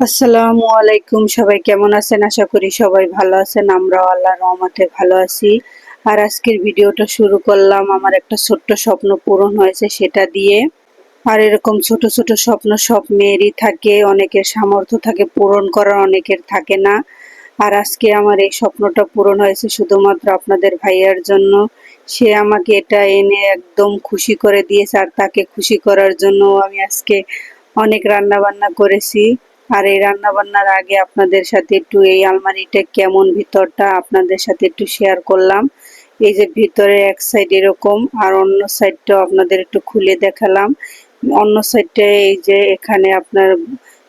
আসসালামু আলাইকুম, সবাই কেমন আছেন? আশা করি সবাই ভালো আছেন। আমরা আল্লাহ রহমতে ভালো আছি। আর আজকের ভিডিওটা শুরু করলাম আমার একটা ছোট্ট স্বপ্ন পূরণ হয়েছে সেটা দিয়ে। আর এরকম ছোট ছোট স্বপ্ন সব মেয়েরই থাকে, অনেকের সামর্থ্য থাকে, পূরণ করার অনেকের থাকে না। আর আজকে আমার এই স্বপ্নটা পূরণ হয়েছে শুধুমাত্র আপনাদের ভাইয়ার জন্য। সে আমাকে এটা এনে একদম খুশি করে দিয়েছে, আর তাকে খুশি করার জন্য আমি আজকে অনেক রান্না বান্না করেছি। আর এই রান্না বান্নার আগে আপনাদের সাথে একটু এই আলমারিটা কেমন ভিতরটা আপনাদের সাথে একটু শেয়ার করলাম। এই যে ভিতরে এক সাইড এরকম আর অন্য সাইডটাও আপনাদের একটু খুলে দেখালাম। অন্য সাইডটা এই যে এখানে আপনার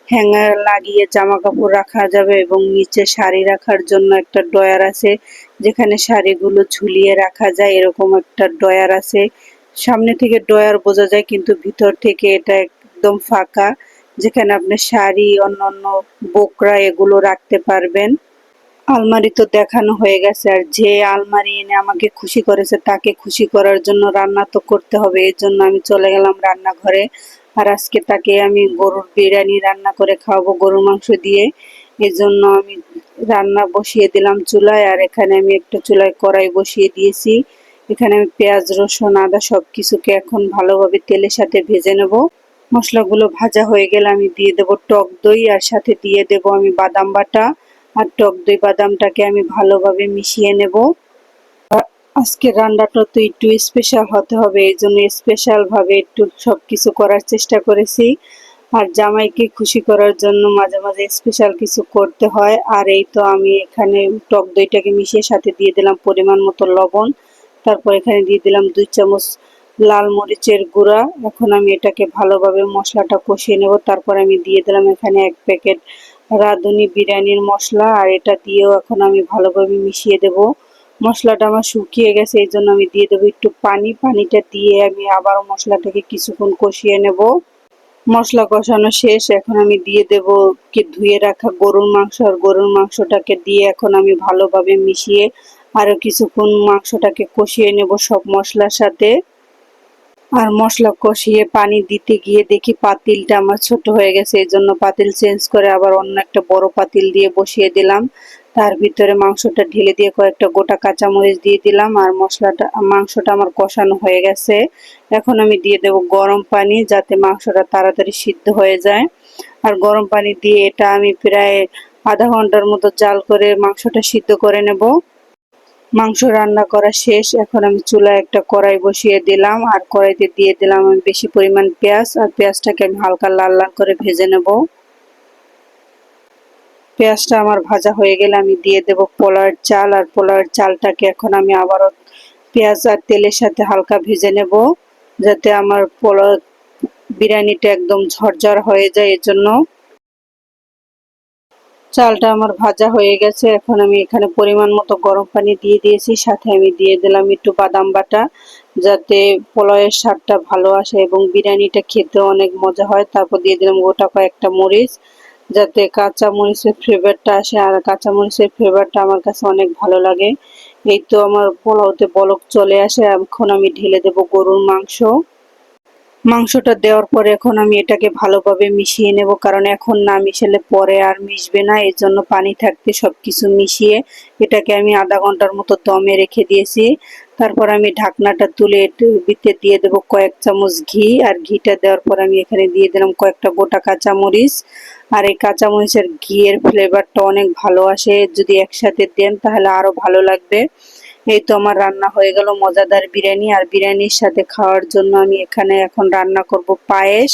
হ্যাঙ্গার লাগিয়ে জামা কাপড় রাখা যাবে এবং নিচে শাড়ি রাখার জন্য একটা ডয়ার আছে, যেখানে শাড়িগুলো ঝুলিয়ে রাখা যায়, এরকম একটা ডয়ার আছে। সামনে থেকে ডয়ার বোঝা যায়, কিন্তু ভিতর থেকে এটা একদম ফাঁকা। যেখানে আপনি শাড়ি, অন্যান্য বোকরা এগুলো রাখতে পারবেন। আলমারি তো দেখানো হয়ে গেছে, আর যে আলমারি এনে আমাকে খুশি করেছে তাকে খুশি করার জন্য রান্না তো করতে হবে, এর জন্য আমি চলে গেলাম রান্নাঘরে। আর আজকে তাকে আমি গরুর বিরিয়ানি রান্না করে খাওয়াবো, গরুর মাংস দিয়ে। এর জন্য আমি রান্না বসিয়ে দিলাম চুলায়, আর এখানে আমি একটা চুলায় কড়াই বসিয়ে দিয়েছি। এখানে আমি পেঁয়াজ, রসুন, আদা সব কিছুকে এখন ভালোভাবে তেলের সাথে ভেজে নেব। মশলাগুলো ভাজা হয়ে গেলে আমি দিয়ে দেব টক দই, আর সাথে দিয়ে দেব আমি বাদাম বাটা। আর টক দই বাদামটাকে আমি ভালোভাবে মিশিয়ে নেব। আজকে রান্নাটা তো একটু স্পেশাল হতে হবে, এই জন্য স্পেশালভাবে একটু সব কিছু করার চেষ্টা করেছি। আর জামাইকে খুশি করার জন্য মাঝে মাঝে স্পেশাল কিছু করতে হয়। আর এই তো আমি এখানে টক দইটাকে মিশিয়ে সাথে দিয়ে দিলাম পরিমাণ মতো লবণ। তারপর এখানে দিয়ে দিলাম দুই চামচ লাল মরিচের গুঁড়া। এখন আমি এটাকে ভালোভাবে মশলাটা কষিয়ে নেব। তারপর আমি দিয়ে দিলাম এখানে এক প্যাকেট রাঁধুনি বিরিয়ানির মশলা। আর এটা দিয়েও এখন আমি ভালোভাবে মিশিয়ে দেব। মশলাটা আমার শুকিয়ে গেছে, এই জন্য আমি দিয়ে দেবো একটু পানি। পানিটা দিয়ে আমি আবার মশলাটাকে কিছুক্ষণ কষিয়ে নেব। মশলা কষানো শেষ। এখন আমি দিয়ে দেব কি ধুয়ে রাখা গরুর মাংস। আর গরুর মাংসটাকে দিয়ে এখন আমি ভালোভাবে মিশিয়ে আরও কিছুক্ষণ মাংসটাকে কষিয়ে নেব সব মশলার সাথে। আর মশলা কষিয়ে পানি দিতে গিয়ে দেখি পাতিলটা আমার ছোট হয়ে গেছে এই জন্য পাতিল চেঞ্জ করে আবার অন্য একটা বড় পাতিল দিয়ে বসিয়ে দিলাম। তার ভিতরে মাংসটা ঢেলে দিয়ে কয়েকটা গোটা কাঁচামরিচ দিয়ে দিলাম আর মশলাটা, মাংসটা আমার কষানো হয়ে গেছে। এখন আমি দিয়ে দেব গরম পানি যাতে মাংসটা তাড়াতাড়ি সিদ্ধ হয়ে যায়। আর গরম পানি দিয়ে এটা আমি প্রায় আধা ঘণ্টার মতো জাল করে মাংসটা সিদ্ধ করে নেব। মাংস রান্না করা শেষ। এখন আমি চুলায় একটা কড়াই বসিয়ে দিলাম। আর কড়াইতে দিয়ে দিলাম আমি বেশি পরিমাণ পেঁয়াজ। আর পেঁয়াজটাকে আমি হালকা লাল লাল করে ভেজে নেব। পেঁয়াজটা আমার ভাজা হয়ে গেলে আমি দিয়ে দেব পোলার চাল। আর পোলার চালটাকে এখন আমি আবারও পেঁয়াজ আর তেলের সাথে হালকা ভেজে নেব, যাতে আমার পোলার বিরিয়ানিটা একদম ঝরঝর হয়ে যায় এর জন্য চালটা আমার ভাজা হয়ে গেছে। এখন আমি এখানে পরিমাণ মতো গরম পানি দিয়ে দিয়েছি। সাথে আমি দিয়ে দিলাম একটু বাদাম বাটা, যাতে পোলাওয়ের স্বাদটা ভালো আসে এবং বিরিয়ানিটা খেতে অনেক মজা হয়। তারপর দিয়ে দিলাম গোটা কয়েকটা মরিচ, যাতে কাঁচা মরিচের ফ্লেভারটা আসে। আর কাঁচা মরিচের ফ্লেভারটা আমার কাছে অনেক ভালো লাগে। এই তো আমার পোলাওতে বলক চলে আসে। এখন আমি ঢেলে দেব গরুর মাংস। মাংসটা দেওয়ার পরে এখন আমি এটাকে ভালোভাবে মিশিয়ে নেব, কারণ এখন না মিশালে পরে আর মিশবে না, এর জন্য পানি থাকতে সব কিছু মিশিয়ে এটাকে আমি আধা ঘণ্টার মতো দমে রেখে দিয়েছি। তারপর আমি ঢাকনাটা তুলে ভিতরে দিয়ে দেবো কয়েক চামচ ঘি, আর ঘিটা দেওয়ার পর আমি এখানে দিয়ে দিলাম কয়েকটা গোটা কাঁচামরিচ। আর এই কাঁচামরিচের ঘিয়ের ফ্লেভারটা অনেক ভালো আসে, যদি একসাথে দেন তাহলে আরও ভালো লাগবে। এই তো আমার রান্না হয়ে গেল, মজাদার বিরিয়ানি আর বিরিয়ানির সাথে খাওয়ার জন্য আমি এখানে এখন রান্না করব পায়েস।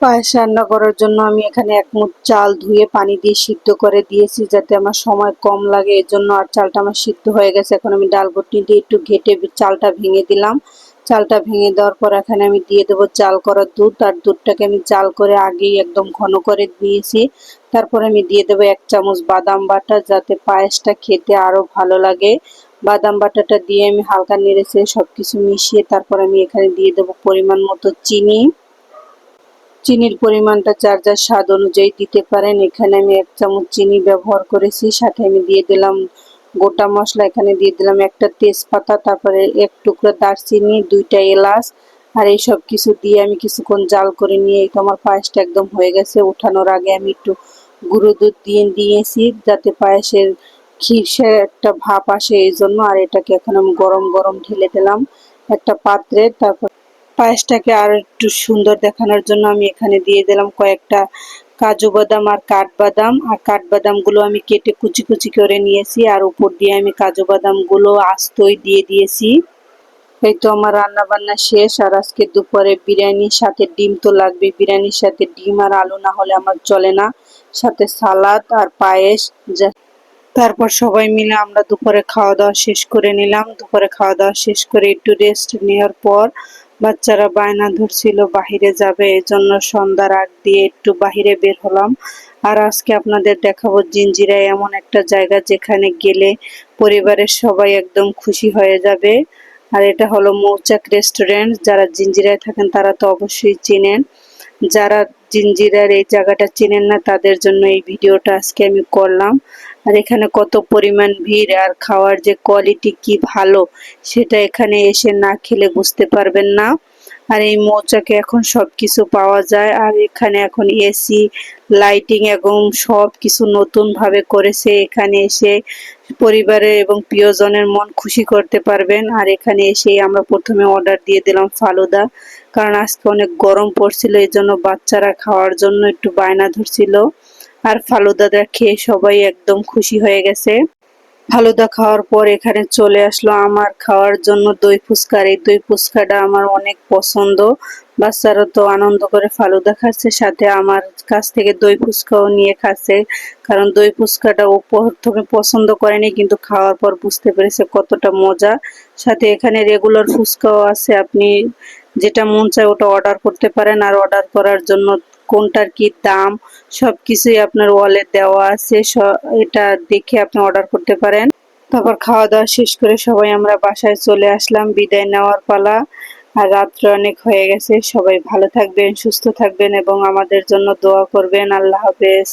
পায়েস রান্না করার জন্য আমি এখানে এক মুঠ চাল ধুয়ে পানি দিয়ে সিদ্ধ করে দিয়েছি যাতে আমার সময় কম লাগে এর জন্য আর চালটা আমার সিদ্ধ হয়ে গেছে। এখন আমি ডাল বটনি দিয়ে একটু ঘেটে চালটা ভেঙে দিলাম। চালটা ভেঙে দেওয়ার পর এখানে আমি দিয়ে দেবো চাল করা দুধ। আর দুধটাকে আমি চাল করে আগেই একদম ঘন করে দিয়েছি। তারপর আমি দিয়ে দেবো এক চামচ বাদাম বাটা যাতে পায়েসটা খেতে আরও ভালো লাগে। বাদাম বাটাটা দিয়ে আমি হালকা নেড়েছে সব কিছু মিশিয়ে তারপর আমি এখানে দিয়ে দেবো পরিমাণ মতো চিনি। চিনির পরিমাণটা যার যার স্বাদ অনুযায়ী দিতে পারেন। এখানে আমি এক চামচ চিনি ব্যবহার করেছি। সাথে আমি দিয়ে দিলাম গোটা মশলা এখানে দিয়ে দিলাম একটা তেজপাতা, তারপরে এক টুকরো দারচিনি, দুইটা এলাচ, আর এই সব কিছু দিয়ে আমি কিছুক্ষণ জাল করে নিয়ে, এই তো আমার পায়েসটা একদম হয়ে গেছে। উঠানোর আগে আমি একটু গুঁড়ো দুধ দিয়ে দিয়েছি, যাতে পায়েসের খিরসে একটা ভাপ আসে এই জন্য, আর এটাকে এখন আমি গরম গরম ঢেলে দিলাম একটা পাত্রে। তারপর পায়েসটাকে আর একটু সুন্দর দেখানোর জন্য আমি এখানে দিয়ে দিলাম কয়েকটা কাজু বাদাম আর কাঠবাদাম আর কাঠবাদামগুলো আমি কেটে কুচি কুচি করে নিয়েছি। আর উপর দিয়ে আমি কাজু বাদামগুলো আস্তই দিয়ে দিয়েছি। এই তো আমার রান্না বান্না শেষ। আর আজকে দুপুরে বিরিয়ানির সাথে ডিম তো লাগবে বিরিয়ানির সাথে ডিম আর আলু না হলে আমার চলে না। সাথে সালাদ আর পায়েস। যা তারপর সবাই মিলে আমরা দুপুরে খাওয়া দাওয়া শেষ করে নিলাম। দুপুরে খাওয়া দাওয়া শেষ করে একটু রেস্ট নেওয়ার পর বাচ্চারা বায়না ধরছিল, বাহিরে যাবে এই জন্য সন্ধ্যার আগ দিয়ে একটু বাহিরে বের হলাম। আর আজকে আপনাদের দেখাবো জিঞ্জিরায় এমন একটা জায়গা যেখানে গেলে পরিবারের সবাই একদম খুশি হয়ে যাবে। আর এটা হলো মৌচাক রেস্টুরেন্ট। যারা জিঞ্জিরায় থাকেন, তারা তো অবশ্যই চেনেন। যারা জিঞ্জিরার এই জায়গাটা চেনেন না, তাদের জন্য এই ভিডিওটা আজকে আমি করলাম। আর এখানে কত পরিমাণ ভিড় আর খাওয়ার যে কোয়ালিটি কি ভালো, সেটা এখানে এসে না খেলে বুঝতে পারবেন না। আর এই মৌচাকে এখন সব কিছু পাওয়া যায় আর এখানে এখন এসি লাইটিং এবং সব কিছু নতুন ভাবে করেছে। এখানে এসে পরিবারের এবং প্রিয়জনের মন খুশি করতে পারবেন। আর এখানে এসে আমরা প্রথমে অর্ডার দিয়ে দিলাম ফালুদা, কারণ আজকে অনেক গরম পড়ছিল এই জন্য বাচ্চারা খাওয়ার জন্য একটু বায়না ধরছিল। আর ফালুদাটা খেয়ে সবাই একদম খুশি হয়ে গেছে। ফালুদা খাওয়ার পর এখানে চলে আসলো আমার খাওয়ার জন্য দই ফুচকার। এই দই ফুচকাটা আমার অনেক পছন্দ। বাচ্চারা তো আনন্দ করে ফালুদা খাচ্ছে, সাথে আমার কাছ থেকে দই ফুচকাও নিয়ে খাচ্ছে। কারণ দই ফুচকাটা ও প্রথমে পছন্দ করেনি, কিন্তু খাওয়ার পর বুঝতে পেরেছে কতটা মজা। সাথে এখানে রেগুলার ফুচকাও আছে, আপনি যেটা মন চায় ওটা অর্ডার করতে পারেন। আর অর্ডার করার জন্য কোনটার কি দাম সব কিছুই আপনার ওয়ালে দেওয়া আছে এটা দেখে আপনি অর্ডার করতে পারেন। তারপর খাওয়া দাওয়া শেষ করে সবাই আমরা বাসায় চলে আসলাম, বিদায় নেওয়ার পালা। আর রাত্রে অনেক হয়ে গেছে, সবাই ভালো থাকবেন, সুস্থ থাকবেন এবং আমাদের জন্য দোয়া করবেন। আল্লাহ হাফেজ।